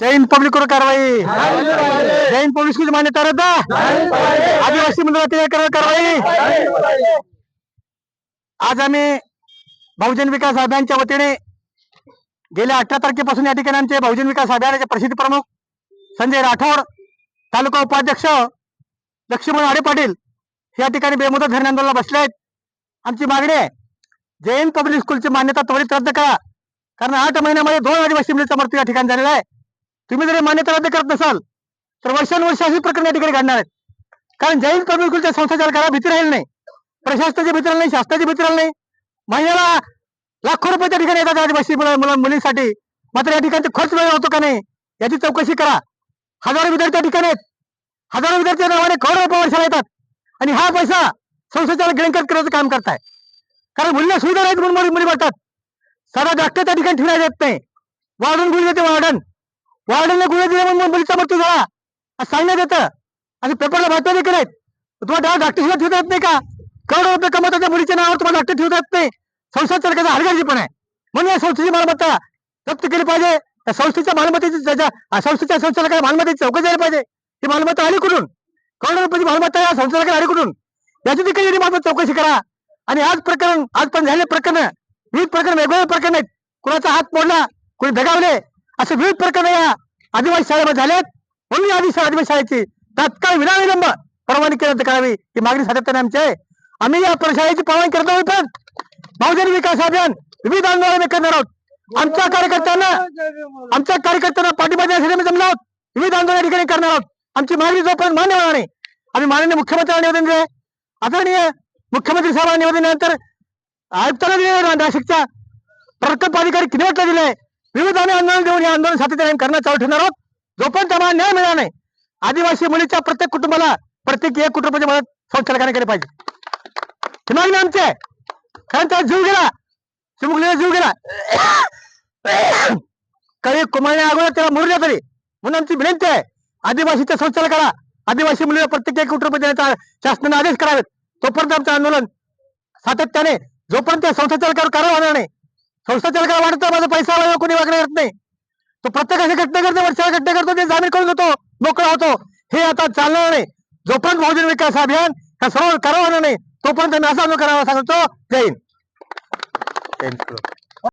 Jain public कारवाई. Jain public school मान्यता रद्द. आदिवासी मुलांना कारवाई. आज आम्ही बहुजन विकास अभियानच्या वतीने गेल्या अठरा तारखेपासून या ठिकाणी आमचे बहुजन विकास अभियानाचे प्रसिद्ध प्रमुख संजय राठोड तालुका उपाध्यक्ष लक्ष्मण आडे पाटील या ठिकाणी बेमुदत धरणे आंदोलनाला बसले आहेत. आमची मागणी आहे जैन पब्लिक स्कूलची मान्यता त्वरित रद्द करा. कारण आठ महिन्यामध्ये दोन आदिवासी मुलीचा मृत्यू या ठिकाणी झालेला आहे. तुम्ही जर मान्यता रद्द करत नसाल तर वर्षानुवर्ष अशी प्रकरण या ठिकाणी घडणार आहेत. कारण जैन पब्लिक स्कूलच्या संस्थाचालकाला भीती राहील नाही. प्रशासनाची भीती नाही शासनाची भीती नाही. महिन्याला लाखो रुपये त्या ठिकाणी येतात आदिवासी मुला मुलींसाठी. मात्र या ठिकाणी खर्च वेळ होतो का नाही याची चौकशी करा. हजारो विद्यार्थी त्या ठिकाणी आहेत. हजारो विद्यार्थी नावाने करोड रुपये वर्षाला येतात. आणि हा पैसा संस्थेच्या गिळंकट करायचं काम करताय. कारण मुलींना सुविधा नाहीत म्हणून मुली मुली वाटतात साधा डॉक्टर त्या ठिकाणी ठेवण्यात येत नाही. वार्डन गुळी देते वार्डन वार्डनने गुळी दिले म्हणून मुलीचा मृत्यू झाला. असं सांगण्यात येतं. आणि पेपरला बातम्या देखील आहेत. तुम्हाला डॉक्टर सुद्धा ठेवता येत नाही का? करोडो रुपये कमवतात त्या मुलीच्या नावावर तुम्हाला धाकटी ठेवता येत नाही. संस्था चालकाचा हलगर्जी पण आहे. म्हणून या संस्थेची मालमत्ता जप्त केली पाहिजे. त्या संस्थेच्या मालमत्तेची ज्याच्या संस्थेच्या संचालकाला मालमत्तेची चौकशी झाली पाहिजे. ती मालमत्ता आली कुठून? करोडो रुपयाची मालमत्ता या संचालकाला आली कुठून? याची देखील यांनी मालमत्ता चौकशी करा. आणि आज प्रकरण आज पण झाले प्रकरण विविध प्रकरण वेगवेगळे प्रकरण आहेत. कुणाचा हात मोडला? कोणी भेगावले? असे विविध प्रकरण या आदिवासी शाळेमध्ये झालेत. म्हणून या आदिवासी आदिवासी शाळेची तात्काळ विनाविलंब परवानगी केल्यानंतर करावी ही मागणी सातत्याने आमची आहे. आम्ही या शाळेची परवानगी करत आहोत पण बहुजन विकास अभियान विविध आंदोलन करणार आहोत. आमच्या कार्यकर्त्यांना आमच्या कार्यकर्त्यांना पाठिंबा देण्यासाठी जमलो आहोत. विविध आंदोलन ठिकाणी करणार आहोत. आमची मागणी जोपर्यंत मान्य होणार नाही आम्ही माननीय मुख्यमंत्र्यांना निवेदन दिले आदरणीय मुख्यमंत्री साहेबांना निवेदन दिल्यानंतर आयुक्तांना दिले नाशिकच्या प्रकल्प अधिकारी किनवटला दिले विविध आम्ही आंदोलन देऊन हे आंदोलन सातत्याने करणं चालू ठेवणार आहोत. जोपर्यंत आम्हाला न्याय मिळणार नाही आदिवासी मुलीच्या प्रत्येक कुटुंबाला प्रत्येक एक कुटुंबाची मदत संचालकाने केली पाहिजे. ही मागणी आमची आहे कारण त्याला जीव गेला. चिमुकलीला जीव गेला. काही कुमारण्या अगोदर त्याला मुरल्या तरी. म्हणून आमची विनंती आहे आदिवासीच्या संचालकाला आदिवासी मुलीला प्रत्येक एक कुटुंब देण्याचा शासनाने आदेश करावेत. तोपर्यंत आमचं आंदोलन सातत्याने जोपर्यंत त्या संस्थाचालकावर कारवाई होणार नाही संस्थाचालकाला वाटतं माझा पैसा आला कोणी वागणं करत नाही. तो प्रत्येकाचे घटना करतो वर्षाला घटना करतो ते जामीन करून घेतो मोकळा होतो. हे आता चालणार नाही. जोपर्यंत बहुजन विकास अभियान हा सर्व करावं होणार नाही तोपर्यंत मी असा करावा सांगतो. जय हिंद.